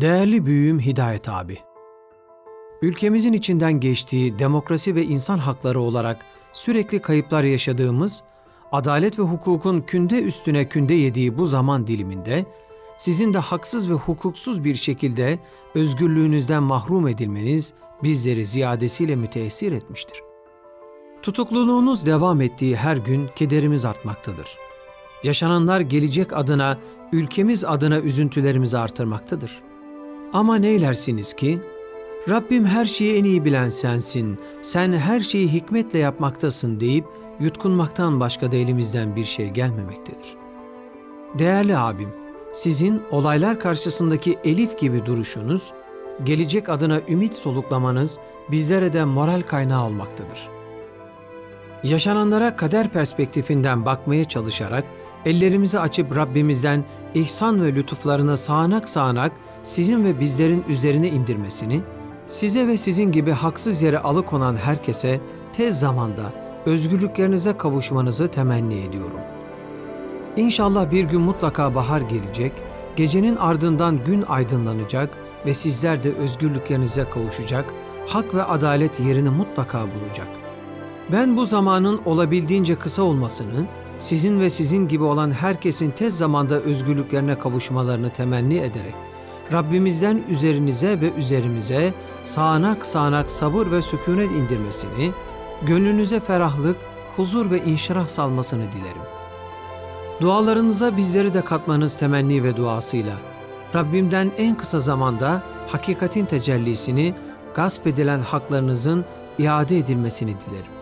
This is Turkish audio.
Değerli büyüğüm Hidayet abi. Ülkemizin içinden geçtiği demokrasi ve insan hakları olarak sürekli kayıplar yaşadığımız, adalet ve hukukun künde üstüne künde yediği bu zaman diliminde sizin de haksız ve hukuksuz bir şekilde özgürlüğünüzden mahrum edilmeniz bizleri ziyadesiyle müteessir etmiştir. Tutukluluğunuz devam ettiği her gün kederimiz artmaktadır. Yaşananlar gelecek adına, ülkemiz adına üzüntülerimizi artırmaktadır. Ama neylersiniz ki, Rabbim her şeyi en iyi bilen sensin, sen her şeyi hikmetle yapmaktasın deyip yutkunmaktan başka da elimizden bir şey gelmemektedir. Değerli abim, sizin olaylar karşısındaki Elif gibi duruşunuz, gelecek adına ümit soluklamanız bizlere de moral kaynağı olmaktadır. Yaşananlara kader perspektifinden bakmaya çalışarak ellerimizi açıp Rabbimizden ihsan ve lütuflarını sağanak sağanak sizin ve bizlerin üzerine indirmesini, size ve sizin gibi haksız yere alıkonan herkese tez zamanda özgürlüklerinize kavuşmanızı temenni ediyorum. İnşallah bir gün mutlaka bahar gelecek, gecenin ardından gün aydınlanacak ve sizler de özgürlüklerinize kavuşacak, hak ve adalet yerini mutlaka bulacak. Ben bu zamanın olabildiğince kısa olmasını, sizin ve sizin gibi olan herkesin tez zamanda özgürlüklerine kavuşmalarını temenni ederek, Rabbimizden üzerinize ve üzerimize sağanak sağanak sabır ve sükunet indirmesini, gönlünüze ferahlık, huzur ve inşirah salmasını dilerim. Dualarınıza bizleri de katmanız temenni ve duasıyla, Rabbimden en kısa zamanda hakikatin tecellisini, gasp edilen haklarınızın iade edilmesini dilerim.